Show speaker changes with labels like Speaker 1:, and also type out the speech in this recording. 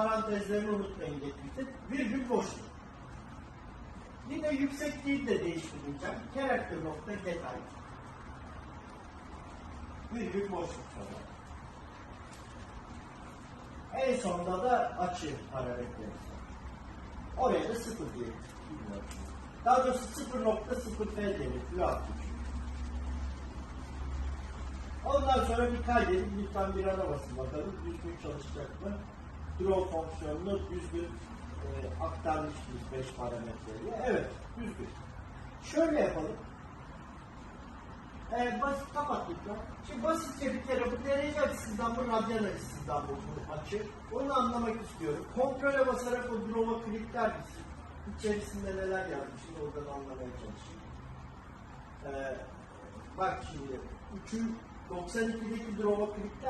Speaker 1: parantezlerini unutmayın getirdim. Virgül boşluk. De yüksekliği de değiştireceğim. Character nokta get height. Virgül boşluk sonra. En sonunda da açı parametresi. Oraya da sıfır diye bilmiyorum. Daha doğrusu 0.0 F diyelim. Düşün. Ondan sonra bir kaydedip lütfen bir ara basın bakalım düzgün çalışacak mı? Draw fonksiyonunu düzgün e, aktarmış biz 5 parametreyle. Evet, düzgün. Şöyle yapalım. E, basit kapat lütfen. Şimdi basitçe bir kere bu derece açısından mı, radyan açısından mı bu açı? Onu anlamak istiyorum. Kontrole basarak o draw'a klikler misin? İçerisinde neler yazmışız oradan anlamaya çalışayım. E, bak şimdi 3'ün 92'deki draw'a klikler